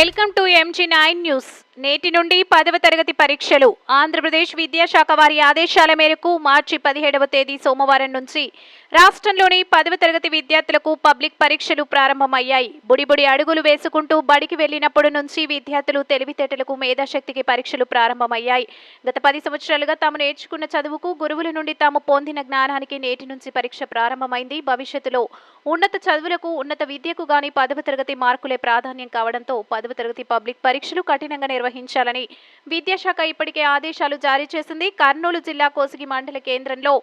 Welcome to MG nine news నేటి నుండి పదవ తరగతి పరీక్షలు. ఆంధ్రప్రదేశ్ విద్యాశాఖ వారి ఆదేశాల మేరకు మార్చి పదిహేడవ తేదీ సోమవారం నుంచి రాష్ట్రంలోని పదవ తరగతి విద్యార్థులకు పబ్లిక్ పరీక్షలు ప్రారంభమయ్యాయి. బుడిబుడి అడుగులు వేసుకుంటూ బడికి వెళ్ళినప్పటి నుంచి విద్యార్థులు తెలివితేటలకు మేధాశక్తికి పరీక్షలు ప్రారంభమయ్యాయి. గత పది సంవత్సరాలుగా తాము నేర్చుకున్న చదువుకు గురువుల నుండి తాము పొందిన జ్ఞానానికి నేటి నుంచి పరీక్ష ప్రారంభమైంది. భవిష్యత్తులో ఉన్నత చదువులకు ఉన్నత విద్యకు గాని పదవ తరగతి మార్కులే ప్రాధాన్యం కావడంతో పదవ తరగతి పబ్లిక్ పరీక్షలు కఠినంగా నిర్వహించాలని విద్యాశాఖ ఇప్పటికే ఆదేశాలు జారీ చేసింది. కర్నూలు జిల్లా కోసిగి మండల కేంద్రంలో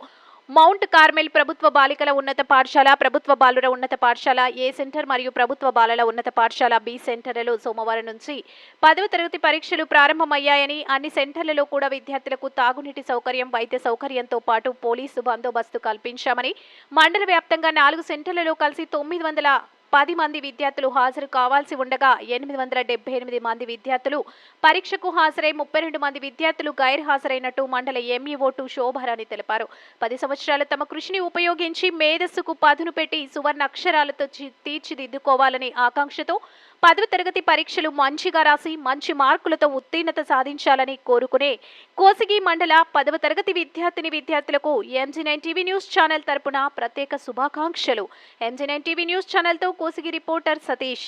మౌంట్ కార్మెల్ ప్రభుత్వ బాలికల ఉన్నత పాఠశాల ప్రభుత్వ బాలుర ఉన్నత పాఠశాల ఏ సెంటర్ మరియు ప్రభుత్వ బాలల ఉన్నత పాఠశాల బి సెంటర్లలో సోమవారం నుంచి పదవ తరగతి పరీక్షలు ప్రారంభమయ్యాయని అన్ని సెంటర్లలో కూడా విద్యార్థులకు తాగునీటి సౌకర్యం వైద్య సౌకర్యంతో పాటు పోలీసు బందోబస్తు కల్పించామని మండల వ్యాప్తంగా నాలుగు సెంటర్లలో కలిసి తొమ్మిది వందల పది మంది విద్యార్థులు హాజరు కావాల్సి ఉండగా ఎనిమిది వందల డెబ్బై ఎనిమిది మంది విద్యార్థులు పరీక్షకు హాజరై ముప్పై రెండు మంది విద్యార్థులు గైర్హాజరైనట్టు మండల ఎంఈఓ టు శోభారాణి తెలిపారు. పది సంవత్సరాలు తమ కృషిని ఉపయోగించి మేధస్సుకు పదును పెట్టి సువర్ణ అక్షరాలతో తీర్చిదిద్దుకోవాలని ఆకాంక్షతో పదవ తరగతి పరీక్షలు మంచిగా రాసి మంచి మార్కులతో ఉత్తీర్ణత సాధించాలని కోరుకునే కోసిగి మండల పదవ తరగతి విద్యార్థిని విద్యార్థులకు MG nine TV news channel తరపున ప్రత్యేక శుభాకాంక్షలు. ఎంజీ నైన్ టీవీ న్యూస్ ఛానల్తో కోసిగి రిపోర్టర్ సతీష్.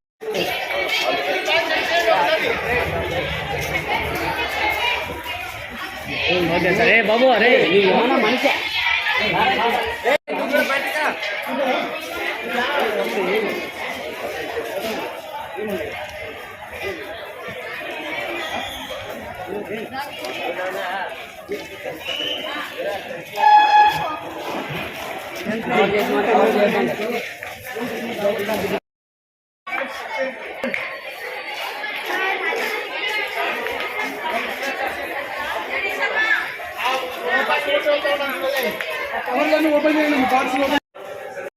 సరే బాబు అరే ఏమన్నా మనిషి కవర్లన్నీ ఓపెన్ చేయండి బాక్స్ ఓపెన్